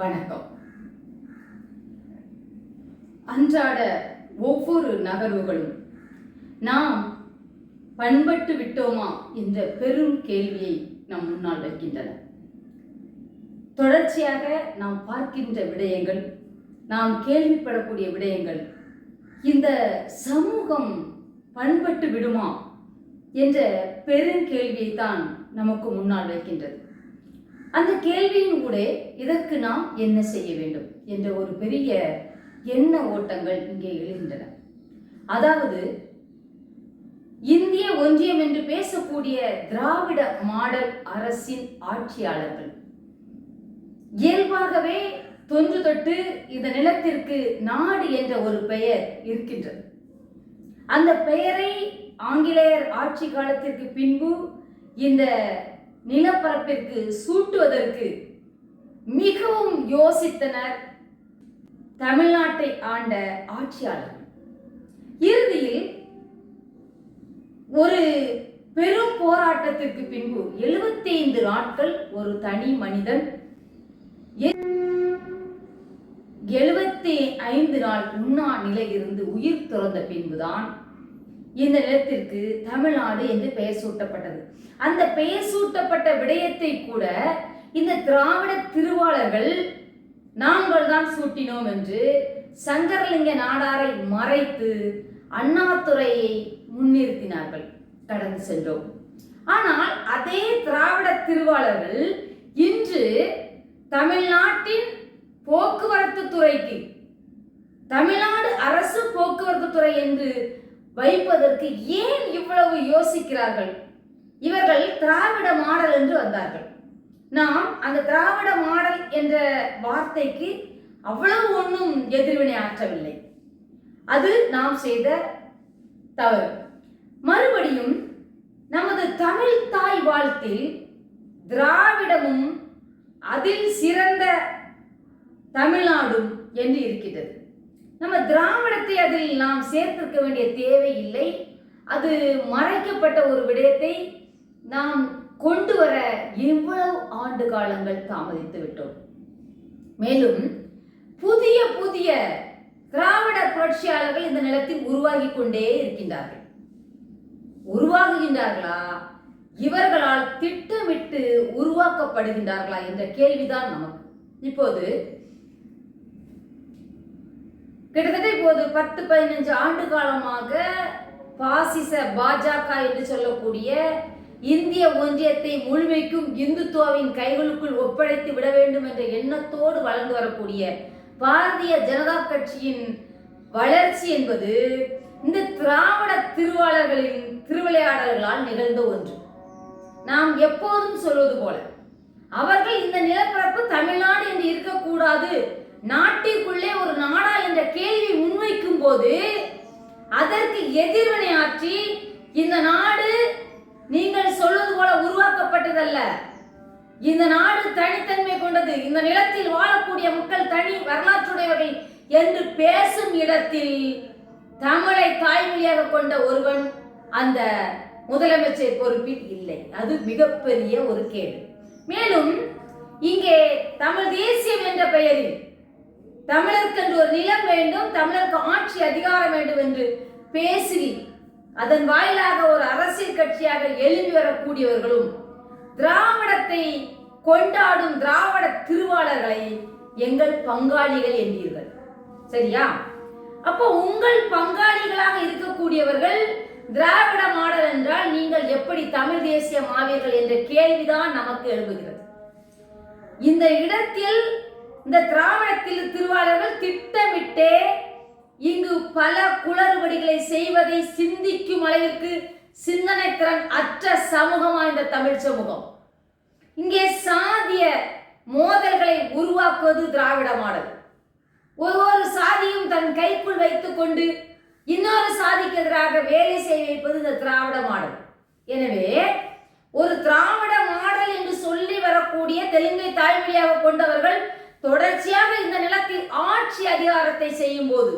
வணக்கம். அன்றாட ஒவ்வொரு நகர்வுகளும் நாம் பண்பட்டு விட்டோமா என்ற பெரும் கேள்வியை நம் முன்னால் வைக்கின்றன. தொடர்ச்சியாக நாம் பார்க்கின்ற விடயங்கள் நாம் கேள்விப்படக்கூடிய விடயங்கள் இந்த சமூகம் பண்பட்டு விடுமா என்ற பெருங்கேள்வியை தான் நமக்கு முன்னால் வைக்கின்றது. அந்த கேள்வியின் கூட இதற்கு நாம் என்ன செய்ய வேண்டும் என்ற ஒரு பெரிய எண்ண ஓட்டங்கள் இங்கே எழுகின்றன. அதாவது இந்திய ஒன்றியம் என்று பேசக்கூடிய திராவிட மாடல் அரசின் ஆட்சியாளர்கள். இயல்பாகவே தொன்று தொட்டு இந்த நிலத்திற்கு நாடு என்ற ஒரு பெயர் இருக்கின்றது. அந்த பெயரை ஆங்கிலேயர் ஆட்சி காலத்திற்கு பின்பு இந்த நிலப்பரப்பிற்கு சூட்டுவதற்கு மிகவும் யோசித்தனர் தமிழ்நாட்டை ஆண்ட ஆட்சியாளர்கள் இறுதியில் ஒரு பெரும் போராட்டத்திற்கு பின்பு 75 நாட்கள் ஒரு தனி மனிதன் எழுபத்தி ஐந்து நாள் உண்ணா நிலையிலிருந்து உயிர் துறந்த பின்புதான் இந்த நிலத்திற்கு தமிழ்நாடு என்று பெயர் சூட்டப்பட்டது. அந்த பெயர் சூட்டப்பட்ட விடயத்தை கூட இந்த திராவிட திருவாளர்கள் நாங்கள் தான் சூட்டினோம் என்று சங்கரலிங்க நாடாரை மறைத்து அண்ணாதுறையை முன்னிறுத்தினார்கள் கடந்து சென்றோம். ஆனால் அதே திராவிட திருவாளர்கள் இன்று தமிழ்நாட்டின் போக்குவரத்து துறைக்கு தமிழ்நாடு அரசு போக்குவரத்து துறை என்று வைப்பதற்கு ஏன் இவ்வளவு யோசிக்கிறார்கள்? இவர்கள் திராவிட மாடல் என்று வந்தார்கள். நாம் அந்த திராவிட மாடல் என்ற வார்த்தைக்கு அவ்வளவு ஒன்றும் எதிர்வினை ஆற்றவில்லை. அது நாம் செய்த தவறு. மறுபடியும் நமது தமிழ் தாய் வாழ்த்தில் திராவிடமும் அதில் சிறந்த தமிழ்நாடும் என்று இருக்கிறது நம்ம திராவிடத்தை அதில் நாம் சேர்த்திருக்க வேண்டிய தேவை இல்லை. அது மறைக்கப்பட்ட ஒரு விடயத்தை நாம் கொண்டு வர இவ்வளவு ஆண்டு காலங்கள் தாமதித்து விட்டோம். மேலும் புதிய புதிய திராவிட புரட்சியாளர்கள் இந்த நிலத்தில் உருவாகி கொண்டே இருக்கின்றார்கள். உருவாகுகின்றார்களா? இவர்களால் திட்டமிட்டு உருவாக்கப்படுகின்றார்களா என்ற கேள்விதான் நமக்கு. இப்போது கிட்டத்தட்ட இப்போது பத்து பதினஞ்சு ஆண்டு காலமாக பாசிச பாஜக என்று சொல்லக்கூடிய இந்திய ஒன்றியத்தை முழுமைக்கும் இந்துத்துவாவின் கைகளுக்குள் ஒப்படைத்து விட வேண்டும் என்ற எண்ணத்தோடு வளர்ந்து வரக்கூடிய பாரதிய ஜனதா கட்சியின் வளர்ச்சி என்பது இந்த திராவிட திருவாளர்களின் திருவிளையாடல்களால் நிகழ்ந்த ஒன்று. நாம் எப்போதும் சொல்வது போல அவர்கள் இந்த நிலப்பரப்பு தமிழ்நாடு என்று இருக்கக்கூடாது நாட்டிற்குள்ளே ஒரு நாடா என்ற கேள்வி முன்வைக்கும் போது அதற்கு எதிர்வினை ஆற்றி இந்த நாடு நீங்கள் சொல்வது போல உருவாக்கப்பட்டதல்ல. இந்த நாடு தனித்தன்மை கொண்டது. இந்த நிலத்தில் வாழக்கூடிய மக்கள் தனி வரலாற்றுடையவர்கள் என்று பேசும் இடத்தில் தமிழை தாய்மொழியாக கொண்ட ஒருவன் அந்த முதலமைச்சர் பொறுப்பில் இல்லை. அது மிகப்பெரிய ஒரு கேள்வி மேலும் இங்கே தமிழ் தேசியம் என்ற பெயரில் தமிழருக்கு என்று ஒரு நிலம் வேண்டும் தமிழருக்கு ஆட்சி அதிகாரம் வேண்டும் என்று பேசி அதன் வாயிலாக ஒரு அரசியல் கட்சியாக எழுதி வரக்கூடியவர்களும் திராவிடத்தை கொண்டாடும் திராவிட திருவாளர்களை எங்கள் பங்காளிகள் என்பீர்கள் சரியா? அப்போ உங்கள் பங்காளிகளாக இருக்கக்கூடியவர்கள் திராவிட மாடல் என்றால் நீங்கள் எப்படி தமிழ் தேசியம் ஆவீர்கள் என்ற கேள்விதான் நமக்கு எழுப்புகிறது இந்த இடத்தில் இந்த திராவிடத்தில் திருவாளர்கள் திட்டமிட்டே இங்கு பல குளறுபடிகளை செய்வதை சிந்திக்கும் அளவிற்கு சிந்தனை திறன் அற்ற சமூகமா இந்த தமிழ் சமூகம். இங்கே சாதிய மோதல்களை உருவாக்குவது திராவிட மாடல். ஒவ்வொரு சாதியும் தன் கைக்குள் வைத்துக் கொண்டு இன்னொரு சாதிக்கு எதிராக வேலை செய்ய வைப்பது இந்த திராவிட மாடல். எனவே ஒரு திராவிட மாடல் என்று சொல்லி வரக்கூடிய தெலுங்கை தாய்மொழியாக கொண்டவர்கள் தொடர்ச்சியாக இந்த நிலத்தில் ஆட்சி அதிகாரத்தை செய்யும் போது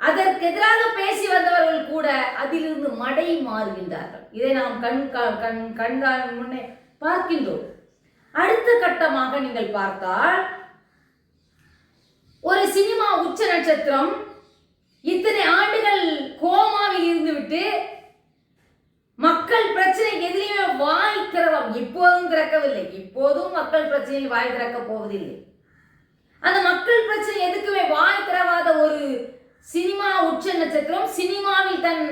அதற்கு எதிராக பேசி வந்தவர்கள் கூட அதிலிருந்து மடை மாறுகின்றார்கள். இதை நாம் கண் கண் கண்காண முன்னே பார்க்கின்றோம். அடுத்த கட்டமாக நீங்கள் பார்த்தால் ஒரு சினிமா உச்ச நட்சத்திரம் இத்தனை ஆண்டுகள் கோமாவில் இருந்துவிட்டு மக்கள் பிரச்சனை எதிலையுமே வாய் திறவம் திறக்கவில்லை இப்போதும் மக்கள் பிரச்சனையில் வாய் திறக்க போவதில்லை. அந்த மக்கள் பிரச்சனை எதுக்குமே வாய் திறவாத ஒரு சினிமா உச்ச நட்சத்திரம் சினிமாவில் தன்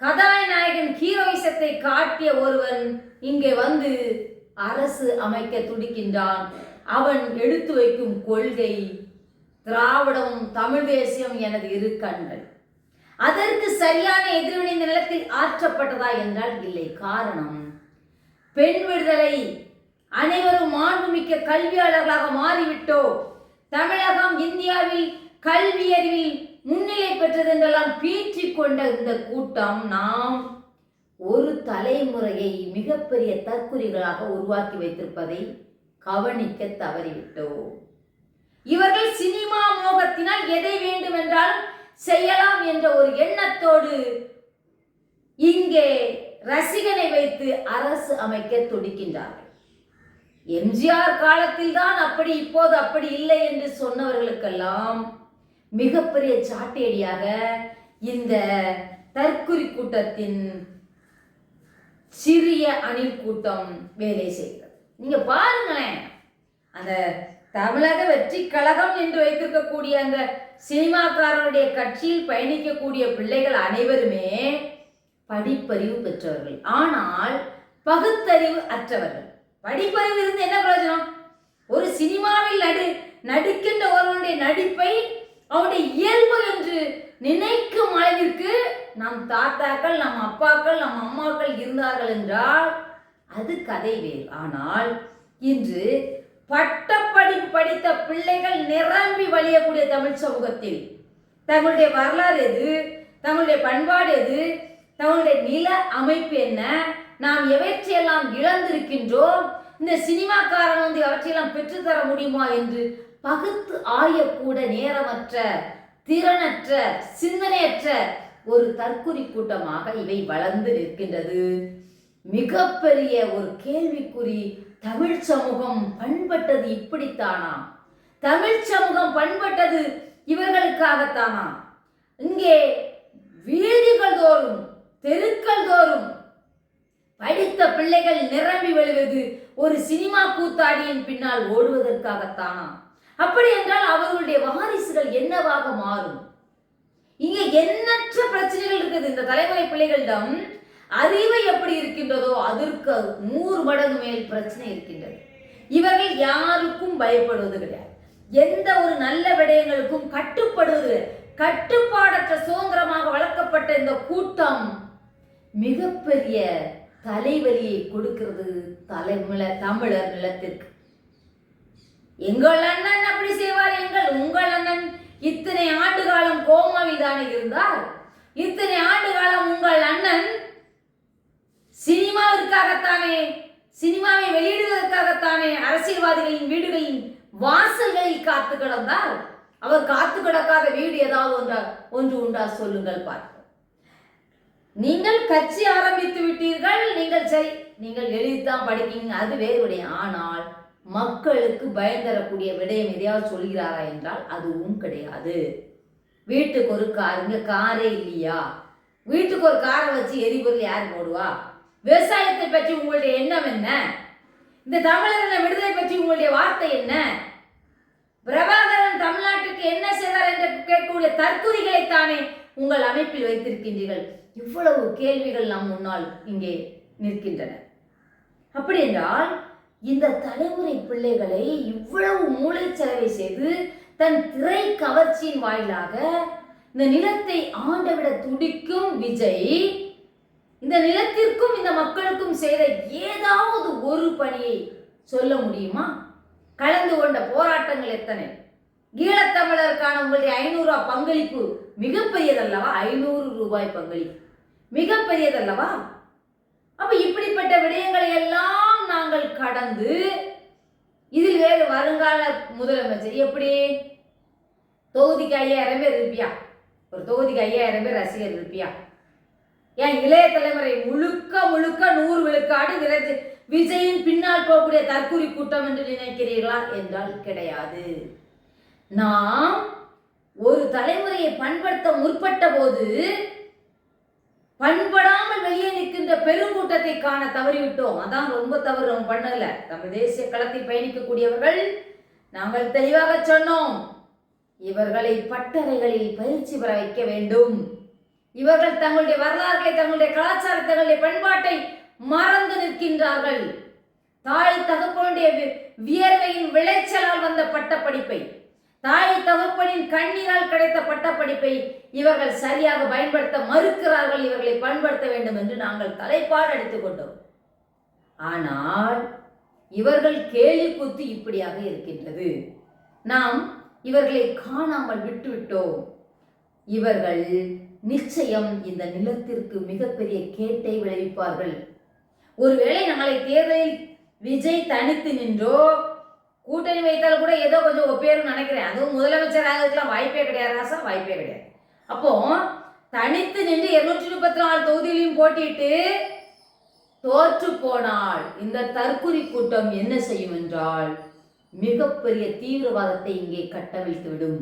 கதாநாயகன் ஹீரோயிசத்தை காட்டிய ஒருவன் இங்கே வந்து அரசு அமைக்க துடிக்கின்றான். அவன் எடுத்து வைக்கும் கொள்கை திராவிடம் தமிழ் தேசியம் எனது இரு கண்கள். அதற்கு சரியான எதிர்வினை நிலத்தில் ஆற்றப்பட்டதா என்றால் இல்லை. காரணம் பெண் விடுதலை அனைவரும் மாண்புமிக்க கல்வியாளர்களாக மாறிவிட்டோ? தமிழகம் இந்தியாவில் கல்வி அறிவில் முன்னிலை பெற்றது என்றெல்லாம் பீற்றிக் கொண்ட இந்த கூட்டம் நாம் ஒரு தலைமுறையை மிகப்பெரிய தற்குறிகளாக உருவாக்கி வைத்திருப்பதை கவனிக்க தவறிவிட்டோம் இவர்கள் சினிமா மோகத்தினால் எதை வேண்டுமென்றால் செய்யலாம் என்ற ஒரு எண்ணத்தோடு இங்கே ரசிகனை வைத்து அரசு அமைக்க துடிக்கின்றார்கள். எம்ஜிஆர் காலத்தில் தான் அப்படி இப்போது அப்படி இல்லை என்று சொன்னவர்களுக்கெல்லாம் மிகப்பெரிய சாட்டேடியாக இந்த தற்குறி கூட்டத்தின் சிறிய அணில் கூட்டம் வேலை செய்கிறது நீங்க பாருங்களேன் அந்த தமிழக வெற்றி கழகம் என்று வைத்திருக்கக்கூடிய அந்த சினிமாக்காரனுடைய கட்சியில் பயணிக்கக்கூடிய பிள்ளைகள் அனைவருமே படிப்பறிவு பெற்றவர்கள். ஆனால் பகுத்தறிவு அற்றவர்கள். படிப்பறிவு இருந்து என்ன பிரயோஜனம்? ஒரு சினிமாவில் நடி நடிக்கின்ற ஒருவனுடைய நடிப்பை அவனுடைய இயல்பு என்று நினைக்கும் அளவிற்கு நம் தாத்தாக்கள் நம் அப்பாக்கள் நம் அம்மாக்கள் இருந்தார்கள் என்றால் அது கதை வேறு. ஆனால் இன்று பட்டப்படிப்பு படித்த பிள்ளைகள் நிரம்பி வழியக்கூடிய தமிழ் சமூகத்தில் தங்களுடைய வரலாறு எது? தங்களுடைய பண்பாடு எது? தங்களுடைய நில அமைப்பு என்ன? நாம் எவற்றையெல்லாம் இழந்திருக்கின்றோம்? இந்த சினிமாக்காரன் வந்து அவற்றையெல்லாம் பெற்றுத்தர முடியுமா என்று பகுத்து ஆயக்கூட நேரமற்ற திறனற்ற சிந்தனையற்ற ஒரு தற்குறி கூட்டமாக இவை வளர்ந்து நிற்கின்றது. மிகப்பெரிய ஒரு கேள்விக்குறி தமிழ் சமூகம் பண்பட்டது இப்படித்தானா? தமிழ் சமூகம் பண்பட்டது இவர்களுக்காகத்தானா? இங்கே வீதிகள் தோறும் தெருக்கள் தோறும் படித்த பிள்ளைகள் நிரம்பி வழிவது ஒரு சினிமா கூத்தாடியின் பின்னால் ஓடுவதற்காகத்தானா? அப்படி என்றால் அவர்களுடைய வாரிசுகள் என்னவாக மாறும்? இங்கே எண்ணற்ற பிரச்சனைகள் இருக்குது. இந்த தலைமுறை பிள்ளைகளிடம் அறிவு எப்படி இருக்கின்றதோ அதற்கு நூறு மடங்கு மேல் பிரச்சனை இருக்கின்றது. இவர்கள் யாருக்கும் பயப்படுவது கிடையாது. எந்த ஒரு நல்ல விடயங்களுக்கும் கட்டுப்படுவது கட்டுப்பாடற்ற சுதந்திரமாக வளர்க்கப்பட்ட இந்த கூட்டம் மிகப்பெரிய தலைவலியை கொடுக்கிறது தலைமுல தமிழர் நிலத்திற்கு. எங்கள் அண்ணன் அப்படி செய்வார் எங்கள் உங்கள் அண்ணன் இத்தனை ஆண்டு காலம் கோமாவில் தானே இருந்தார்? இத்தனை ஆண்டு காலம் உங்கள் அண்ணன் சினிமாவிற்காகத்தானே சினிமாவை வெளியிடுவதற்காகத்தானே அரசியல்வாதிகளின் வீடுகளின் வாசல்களில் காத்து கிடந்தார்? அவர் காத்து கிடக்காத வீடு ஏதாவது ஒன்றா ஒன்று உண்டா சொல்லுங்கள் பார்ப்போம் நீங்கள் கட்சி ஆரம்பித்து விட்டீர்கள். நீங்கள் சரி நீங்கள் எழுதித்தான் படிக்கீங்க. அது வேறு ஆனால் மக்களுக்கு பயன் தரக்கூடிய விடயம் எதையாவது சொல்கிறாரா என்றால் அதுவும் கிடையாது. வீட்டுக்கு ஒரு கார் இங்கே காரே இல்லையா? வீட்டுக்கு ஒரு காரை வச்சு எரிபொருள் யார் போடுவா? விவசாயத்தை பற்றி உங்களுடைய எண்ணம் என்ன? இந்த தமிழர்களை விடுதலை பற்றி உங்களுடைய வார்த்தை என்ன? பிரபாகரன் தமிழ்நாட்டுக்கு என்ன செய்தார் என்று கேட்கக்கூடிய தற்குறிகளைத்தானே உங்கள் அமைப்பில் வைத்திருக்கின்றீர்கள்? இவ்வளவு கேள்விகள் நம் முன்னால் இங்கே நிற்கின்றன. அப்படி என்றால் இந்த தலைமுறை பிள்ளைகளை இவ்வளவு மூளைச்சலவை செய்து தன் திரை கவர்ச்சியின் வாயிலாக இந்த நிலத்தை ஆண்டவிட துடிக்கும் விஜய் இந்த நிலத்திற்கும் இந்த மக்களுக்கும் செய்த ஏதாவது ஒரு பணியை சொல்ல முடியுமா? கலந்து கொண்ட போராட்டங்கள் எத்தனை? ஈழத்தமிழருக்கான உங்களுடைய ஐநூறு ரூபாய் பங்களிப்பு மிகப்பெரியதல்லவா? ஐநூறு ரூபாய் பங்களிப்பு. மிகப்பெரியதல்லவா? அப்ப இப்படிப்பட்ட விடயங்களை எல்லாம் நாங்கள் கடந்து இதில் வேறு வருங்கால முதலமைச்சர் எப்படி? தொகுதிக்கு ஐயாயிரம் பேர் இருப்பியா? ஒரு தொகுதிக்கு ஐயாயிரம் பேர் ரசிகர் இருப்பியா? ஏன் இளைய தலைமுறை முழுக்க முழுக்க நூறு விழுக்காடு விரஜ விஜயின் பின்னால் போகக்கூடிய தற்கூரி கூட்டம் என்று நினைக்கிறீர்களா? என்றால் கிடையாது. நாம் ஒரு தலைமுறையை பண்படுத்த முற்பட்ட போது பண்படாமல் வெளியே நிற்கின்ற பெருங்கூட்டத்தை காண தவறிவிட்டோம். அதான் ரொம்ப தவறு. நம்ம பண்ணல. நம்ம தேசிய களத்தில் பயணிக்கக்கூடியவர்கள் நாங்கள் தெளிவாக சொன்னோம். இவர்களை பட்டறைகளில் பயிற்சி பெற வைக்க வேண்டும். இவர்கள் தங்களுடைய வரலாறுகளை தங்களுடைய கலாச்சாரத்தை தங்களுடைய பண்பாட்டை மறந்து நிற்கின்றார்கள். தாய் தகப்பனுடைய வியர்வையின் விளைச்சலால் வந்த பட்டப்படிப்பை தாய் தகப்பனின் கண்ணீரால் கிடைத்த பட்டப்படிப்பை இவர்கள் சரியாக பயன்படுத்த மறுக்கிறார்கள் இவர்களை பயன்படுத்த வேண்டும் என்று நாங்கள் தலைப்பாடு அடித்துக் கொண்டோம். ஆனால் இவர்கள் கேலி கூத்து இப்படியாக இருக்கின்றது. நாம் இவர்களை காணாமல் விட்டுவிட்டோம். இவர்கள் நிச்சயம் இந்த நிலத்திற்கு மிகப்பெரிய கேட்டை விளைவிப்பார்கள். ஒருவேளை நாளை தேர்தலில் விஜய் தனித்து நின்றோ கூட்டணி வைத்தால் கூட ஏதோ கொஞ்சம் ஒப்பேரும் நினைக்கிறேன். அதுவும் முதலமைச்சர் ஆகிறதுக்குலாம் வாய்ப்பே கிடையாது ராசா. வாய்ப்பே கிடையாது. அப்போ தனித்து நின்று இருநூற்றி முப்பத்தி நாலு தொகுதியிலையும் போட்டிட்டு தோற்று போனால் இந்த தற்குறி கூட்டம் என்ன செய்யும் என்றால் மிகப்பெரிய தீவிரவாதத்தை இங்கே கட்டவிழ்த்து விடும்.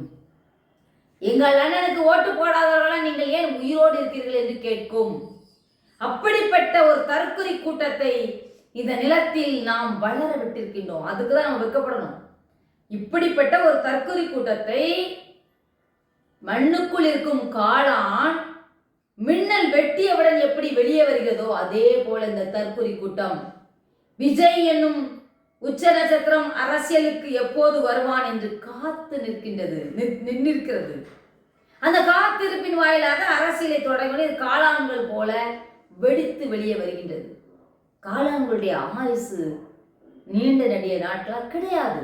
எங்கள் அண்ணனுக்கு ஓட்டு போடாதவர்களால் நீங்கள் ஏன் உயிரோடு இருக்கிறீர்கள் என்று கேட்கும். அப்படிப்பட்ட ஒரு தற்குறி கூட்டத்தை இந்த நிலத்தில் நாம் வளர விட்டிருக்கின்றோம். அதுக்கு தான் நம்ம வெட்கப்படணும் இப்படிப்பட்ட ஒரு தற்குறி கூட்டத்தை மண்ணுக்குள் இருக்கும் காளான் மின்னல் வெட்டியவுடன் எப்படி வெளியே வருகிறதோ அதே போல இந்த தற்குறி கூட்டம். விஜய் என்னும் உச்ச நட்சத்திரம் அரசியலுக்கு எப்போது வருவான் என்று காத்து நிற்கின்றது. நின்றிருக்கிறது அந்த காத்திருப்பின் வாயிலாக அரசியலை தொடங்கி காளான்கள் போல வெடித்து வெளியே வருகின்றது. காளான்களுடைய ஆயுசு நீண்ட நெடிய நாட்களால் கிடையாது.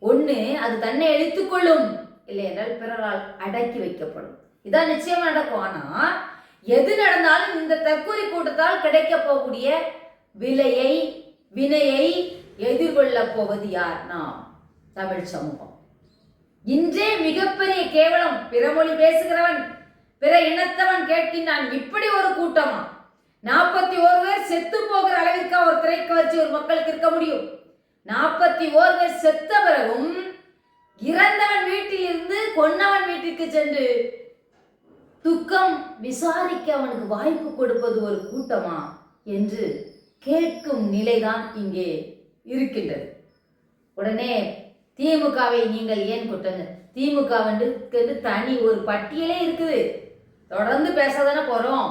ஒன்று அது தன்னை எழுத்துக்கொள்ளும் இல்லை என்றால் பிறரால் அடக்கி வைக்கப்படும். இதான் நிச்சயமா நடக்கும். ஆனால் எது நடந்தாலும் இந்த தற்கொலை கூட்டத்தால் கிடைக்க போகக்கூடிய விலையை வினையை எதிர்கொள்ளப் போவது யார்? நாம் தமிழ் சமூகம். இன்றே மிகப்பெரிய கேவலம் பிறமொழி பேசுகிறவன் பிற இனத்தவன் கேட்கின்றான். இப்படி ஒரு கூட்டமா? நாற்பத்தி ஓரு பேர் செத்து போகிற அளவிற்கு ஒரு திரைக்கு வச்சு ஒரு மக்களுக்கு இருக்க முடியும். நாற்பத்தி ஓரு பேர் செத்த பிறகும் இறந்தவன் வீட்டில் இருந்து கொன்னவன் வீட்டிற்கு சென்று துக்கம் விசாரிக்க அவனுக்கு வாய்ப்பு கொடுப்பது ஒரு கூட்டமா என்று கேட்கும் நிலைதான் இங்கே இருக்கின்றது. உடனே திமுகவை நீங்கள் ஏன் குற்றங்க திமுக வந்து வந்து தனி ஒரு பட்டியலே இருக்குது. தொடர்ந்து பேசாதானே போறோம்.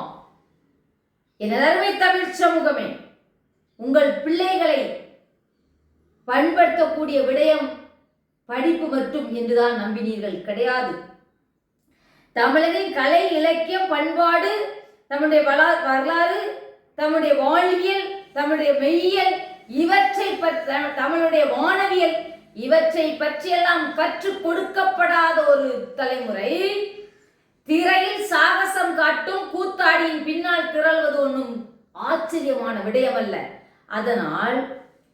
எனதருமை தமிழ் சமூகமே உங்கள் பிள்ளைகளை பண்படுத்தக்கூடிய விடயம் படிப்பு மட்டும் என்றுதான் நம்பினீர்கள். கிடையாது. தமிழரின் கலை இலக்கியம் பண்பாடு தம்முடைய வளா- வரலாறு தம்முடைய வாழ்வியல் தம்முடைய மெய்யியல் இவற்றை பற்றி தமிழுடைய வானவியல் இவற்றை பற்றியெல்லாம் கற்றுக் கொடுக்கப்படாத ஒரு தலைமுறை. திரையில் சாகசம் காட்டும் கூத்தாடியின் பின்னால் திரள்வது ஒன்றும் ஆச்சரியமான விடயமல்ல. அதனால்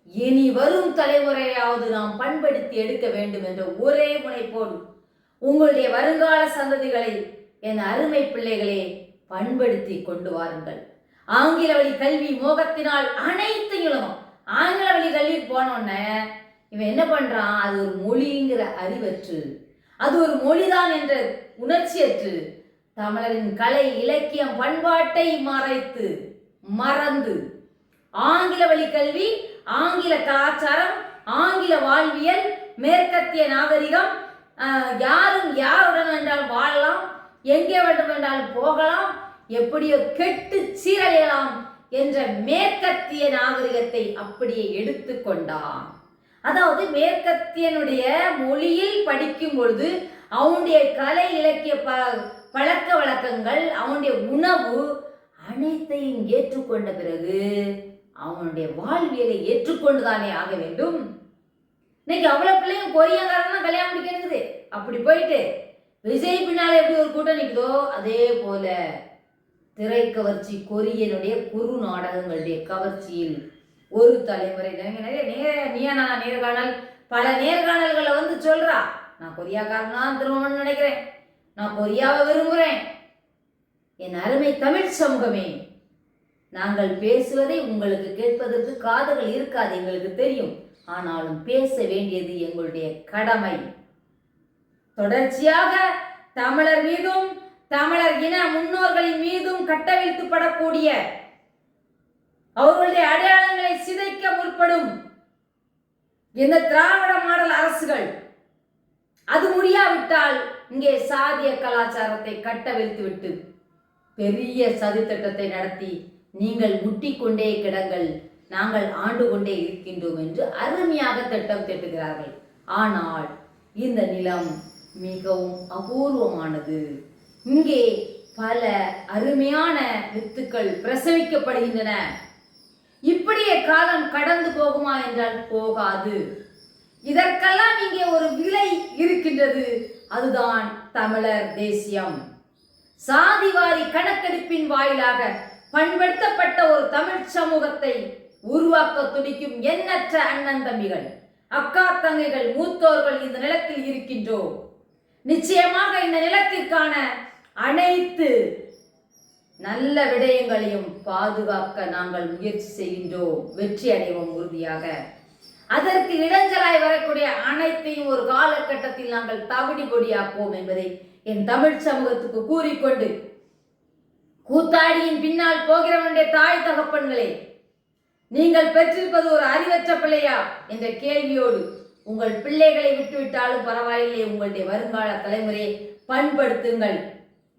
இனி வரும் தலைமுறையாவது நாம் பண்படுத்தி எடுக்க வேண்டும் என்ற ஒரே முனைப்போடு உங்களுடைய வருங்கால சந்ததிகளை என் அருமை பிள்ளைகளே பண்படுத்தி கொண்டு வாருங்கள். ஆங்கில வழி கல்வி மோகத்தினால் அனைத்து இளமும் ஆங்கில வழி கல்வி போனோடனே இவன் என்ன பண்றான்? அது ஒரு மொழிங்கிற அறிவற்று. அது ஒரு மொழிதான் என்ற உணர்ச்சியற்று தமிழரின் கலை இலக்கியம் பண்பாட்டை மறைத்து மறந்து. ஆங்கில வழி கல்வி ஆங்கில கலாச்சாரம் ஆங்கில வாழ்வியல் மேற்கத்திய நாகரிகம் யாரும் யாருடன் வேண்டாலும் வாழலாம் எங்கே வேண்டும் என்றால் போகலாம் எப்படியோ கெட்டு சீரழியலாம் என்ற மேற்கத்திய நாகரிகத்தை அப்படியே எடுத்துக்கொண்டான் அதாவது மேற்கத்தியனுடைய மொழியில் படிக்கும் பொழுது அவனுடைய கலை இலக்கிய ப பழக்க வழக்கங்கள் அவனுடைய உணவு அனைத்தையும் ஏற்றுக்கொண்ட பிறகு அவனுடைய வாழ்வியலை ஏற்றுக்கொண்டுதானே ஆக வேண்டும்? இன்னைக்கு அவ்வளோ பிள்ளையும் கொரியங்காரன் தான் கல்யாணம் முடிக்கிறது அப்படி போயிட்டு விஜய் பின்னால் எப்படி ஒரு கூட்டம் நிற்குதோ அதே போல திரை கவர்ச்சி கொரியனுடைய குறு நாடகங்களுடைய கவர்ச்சியில் ஒரு தலைமுறை. நிறைய நேர நீயானா நேர்காணல் பல நேர்காணல்களை வந்து சொல்றா. நான் கொரியாக்காரன் தான் திருமணம் நினைக்கிறேன். நான் கொரியாவை விரும்புகிறேன் என் அருமை தமிழ் சமூகமே நாங்கள் பேசுவதை உங்களுக்கு கேட்பதற்கு காதுகள் இருக்காது எங்களுக்கு தெரியும். ஆனாலும் பேச வேண்டியது எங்களுடைய கடமை. தொடர்ச்சியாக தமிழர் மீதும் தமிழர் இன முன்னோர்களின் மீதும் கட்டவிழ்த்துப்படக்கூடிய அவர்களுடைய அடையாளங்களை சிதைக்க முற்படும் இந்த திராவிட மாடல் அரசுகள். அது முடியாவிட்டால் இங்கே சாதிய கலாச்சாரத்தை கட்டவிழ்த்து விட்டு பெரிய சதித்திட்டத்தை நடத்தி நீங்கள் முட்டிக்கொண்டே கிடங்கள். நாங்கள் ஆண்டு கொண்டே இருக்கின்றோம் என்று அருமையாக திட்டம் திட்டுகிறார்கள். ஆனால் இந்த நிலம் மிகவும் அபூர்வமானது. இங்கே பல அருமையான வித்துக்கள் பிரசவிக்கப்படுகின்றன. இப்படியே காலம் கடந்து போகுமா என்றால் போகாது. இதற்கெல்லாம் இங்கே ஒரு விலை இருக்கின்றது. அதுதான் தமிழர் தேசியம். சாதிவாரி கணக்கெடுப்பின் வாயிலாக பண்படுத்தப்பட்ட ஒரு தமிழ் சமூகத்தை உருவாக்க துடிக்கும் எண்ணற்ற அண்ணன் தம்பிகள் அக்கா தங்கைகள் மூத்தோர்கள் இந்த நிலத்தில் இருக்கின்றோம். நிச்சயமாக இந்த நிலத்திற்கான அனைத்து நல்ல விடயங்களையும் பாதுகாக்க நாங்கள் முயற்சி செய்கின்றோம். வெற்றி அடைவோம் உறுதியாக. அதற்கு இடைஞ்சலாய் வரக்கூடிய அனைத்தையும் ஒரு காலகட்டத்தில் நாங்கள் தவிடி பொடியாக்குவோம் என்பதை என் தமிழ் சமூகத்துக்கு கூறிக்கொண்டு கூத்தாடியின் பின்னால் போகிறவனுடைய தாய் தகப்பன்களே நீங்கள் பெற்றிருப்பது ஒரு அறிவற்ற பிள்ளையா என்ற கேள்வியோடு உங்கள் பிள்ளைகளை விட்டுவிட்டாலும் பரவாயில்லை உங்களுடைய வருங்கால தலைமுறையை பண்படுத்துங்கள்.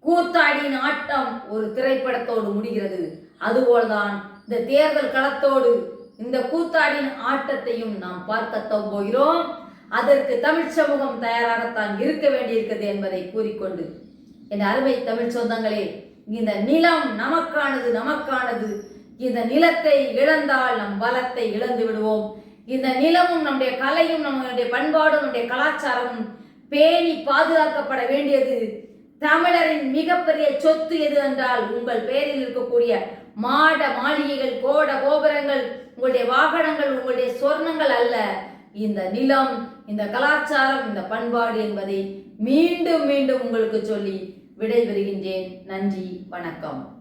கூத்தாடியின் ஆட்டம் ஒரு திரைப்படத்தோடு முடிகிறது. அதுபோல்தான் இந்த தேர்தல் களத்தோடு இந்த கூத்தாடின் ஆட்டத்தையும் நாம் பார்க்கத்தான் போகிறோம் அதற்கு தமிழ் சமூகம் தயாராகத்தான் இருக்க வேண்டியிருக்கிறது என்பதை கூறிக்கொண்டு என் அருமை தமிழ் சொந்தங்களே இந்த நிலம் நமக்கானது நமக்கானது. இந்த நிலத்தை இழந்தால் நம் பலத்தை இழந்து விடுவோம். இந்த நிலமும் நம்முடைய கலையும் நம்முடைய பண்பாடும் நம்முடைய கலாச்சாரமும் பேணி பாதுகாக்கப்பட வேண்டியது. தமிழரின் மிகப்பெரிய சொத்து எது என்றால் உங்கள் பெயரில் இருக்கக்கூடிய மாட மாளிகைகள் கோட கோபுரங்கள் உங்களுடைய வாகனங்கள் உங்களுடைய சொர்ணங்கள் அல்ல. இந்த நிலம் இந்த கலாச்சாரம் இந்த பண்பாடு என்பதை மீண்டும் மீண்டும் உங்களுக்கு சொல்லி விடைபெறுகின்றேன். நன்றி வணக்கம்.